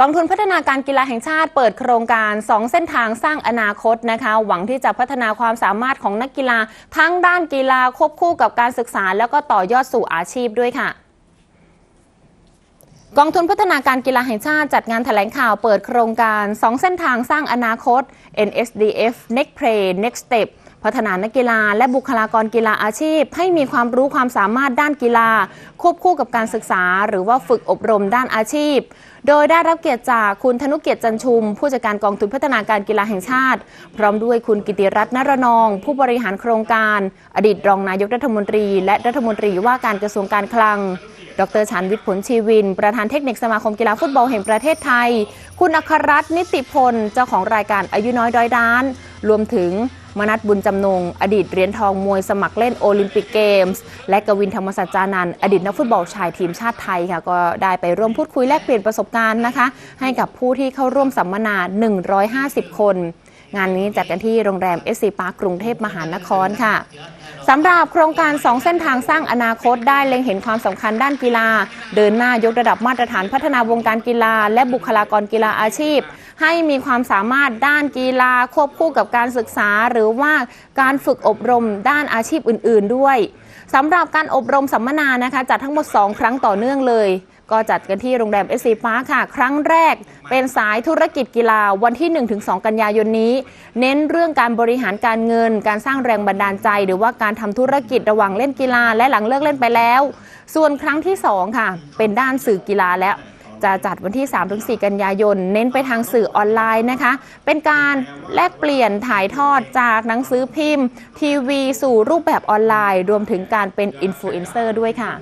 กองทุนพัฒนาการกีฬาแห่งชาติเปิดโครงการ 2 เส้นทางสร้างอนาคตนะคะ หวังที่จะพัฒนาความสามารถของนักกีฬา ทั้งด้านกีฬาควบคู่กับการศึกษา แล้วก็ต่อยอดสู่อาชีพด้วยค่ะกองทุนพัฒนาการกีฬาแห่งชาติจัดงานแถลงข่าวเปิดโครงการ 2 เส้นทางสร้างอนาคต NSDF Next Play Next Step พัฒนานักกีฬา และบุคลากรกีฬาอาชีพ ให้มีความรู้ความสามารถด้านกีฬา ควบคู่กับการศึกษา หรือว่าฝึกอบรมด้านอาชีพ โดยได้รับเกียรติจากคุณธนุเกียรติจันชุม ผู้จัดการกองทุนพัฒนาการกีฬาแห่งชาติ พร้อมด้วยคุณกิติรัตน์นรนอง ผู้บริหารโครงการ อดีตรองนายกรัฐมนตรี และรัฐมนตรีว่าการกระทรวงการคลังดรชันวิทย์ผลชีวิน ประธานเทคนิคสมาคมกีฬาฟุตบอลแห่งประเทศไทย คุณอัครรัตน์นิติพล เจ้าของรายการอายุน้อยดอยด้าน รวมถึง มนัทบุญจำนง อดีตเหรียญทองมวยสมัครเล่นโอลิมปิกเกมส์ และกวินธรรมสัจจานัน อดีตนักฟุตบอลชายทีมชาติไทยค่ะ ก็ได้ไปร่วมพูดคุยแลกเปลี่ยนประสบการณ์นะคะ ให้กับผู้ที่เข้าร่วมสัมมนา 150 คน งานนี้จัดกันที่โรงแรมเอสซีพาร์คกรุงเทพมหานครค่ะสำหรับโครงการ 2 เส้นทางสร้างอนาคตได้เล็งเห็นความสำคัญด้านกีฬา เดินหน้ายกระดับมาตรฐานพัฒนาวงการกีฬา และบุคลากรกีฬาอาชีพ ให้มีความสามารถด้านกีฬาควบคู่กับการศึกษา หรือว่าการฝึกอบรมด้านอาชีพอื่น ๆ ด้วยสำหรับการอบรมสัมมนานะคะจัดทั้งหมด 2 ครั้งต่อเนื่องเลย ก็จัดกันที่โรงแรมเอซีพาร์คค่ะ ครั้งแรกเป็นสายธุรกิจกีฬาวันที่ 1-2 กันยายนนี้ เน้นเรื่องการบริหารการเงิน การสร้างแรงบันดาลใจ หรือว่าการทำธุรกิจระหว่างเล่นกีฬาและหลังเลิกเล่นไปแล้ว ส่วนครั้งที่ 2 ค่ะ เป็นด้านสื่อกีฬาแล้วจะจัดวันที่ 3-4 กันยายน เน้นไปทางสื่อออนไลน์นะคะ เป็นการแลกเปลี่ยนถ่ายทอดจากหนังสือพิมพ์ ทีวีสู่รูปแบบออนไลน์ รวมถึงการเป็นอินฟลูเอนเซอร์ด้วยค่ะ